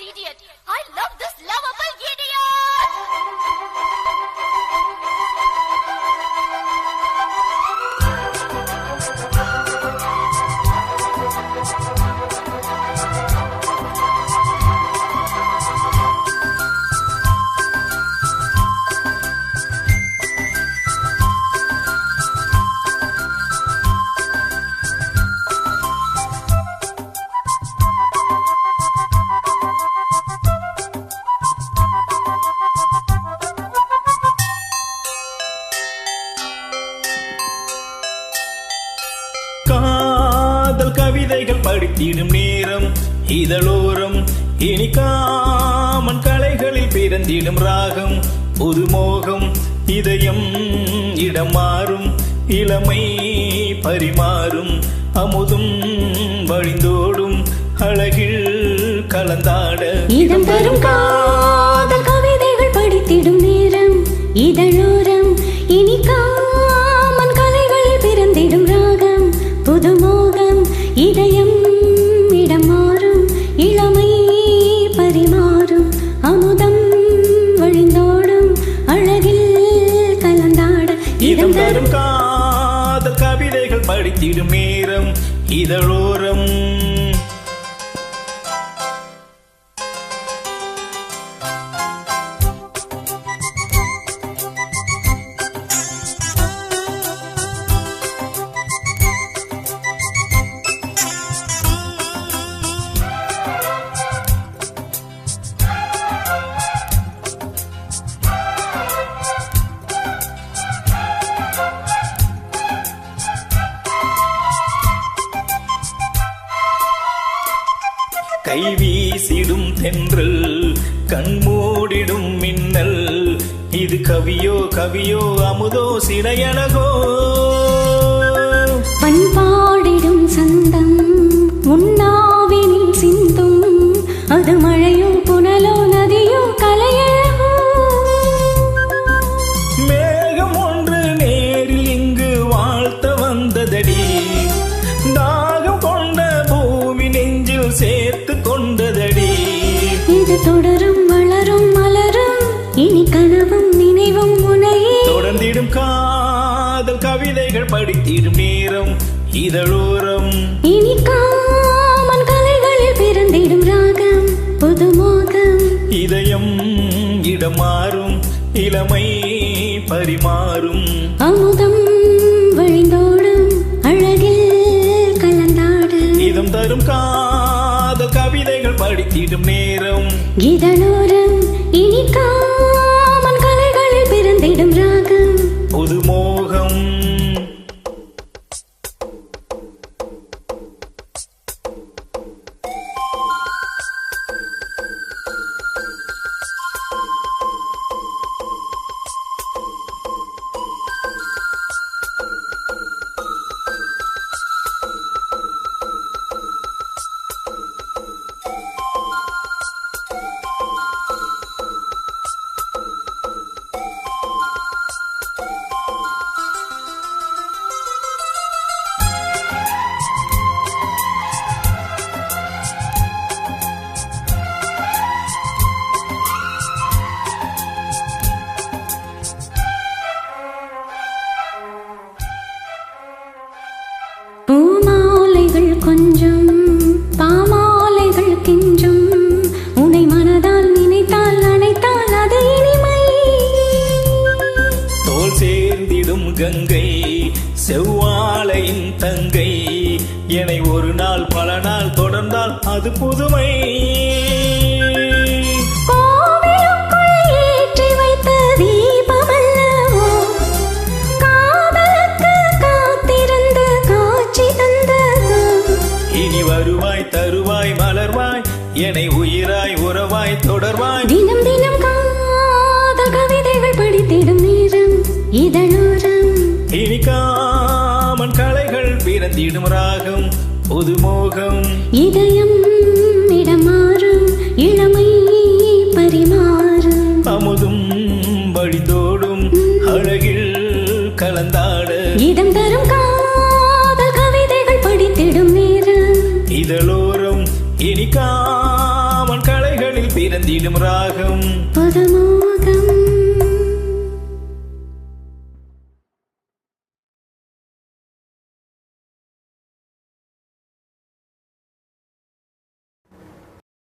idiot. கவிதைகள் படித்திடும் நேரம் இதழோரம். இனிக்காமன் கலைகளில் பிறந்திடும் ராகம். புதுமோகம் இதயம் இடம் மாறும். இளமை பரிமாறும். அமுதும் வழிந்தோடும். அழகில் கலந்தாட இதம் தரும் காதல் கவிதைகள் படித்திடும் நேரம். இதழோரம் இதயம் இடம் மாறும் இளமை பரிமாறும் அமுதம் வழிந்தோடும் அழகில் கலந்தாட இதம் தரும் காதல் கவிதைகள் படித்திடும் நேரம் இதழோரம் கை வீசிடும் தென்றல் கண்மூடிடும் மின்னல். இது கவியோ கவியோ அமுதோ சிறையழகோ படித்திடும் நேரம் இதழோரம். இனி காமன் கலைகளில் பிறந்திடும் ராகம் புதுமோகம் இதயம் இடம் மாறும் இளமை பரிமாறும். அமுதம் வழிந்தோடும் அழகில் கலந்தாடு இதம் தரும் காதல் கவிதைகள் படித்திடும் நேரம். இதழோரம் இனி காமன் கலைகளில் பிறந்திடும் ராகம் சேர்ந்திடும் கங்கை செவ்வாழையின் தங்கை. என்னை ஒரு நாள் பல நாள் தொடர்ந்தால் அது புதுமை. இனி வருவாய் தருவாய் மலர்வாய் என்னை உயிராய் உறவாய் தொடர்வாய். தினம் தினம் இதழோரம் இனி காமன் கலைகள் பிறந்திடும் ராகம் புதுமோகம் இதயம் இடம் மாறும் இளமை பரிமாறும். அமுதும் வழிந்தோடும் அழகில் கலந்தாட. இதம் தரும் காதல் கவிதைகள் படித்திடும் நேரம். இதழோரம் இனி காமன் கலைகளில் பிறந்திடும் ராகம்.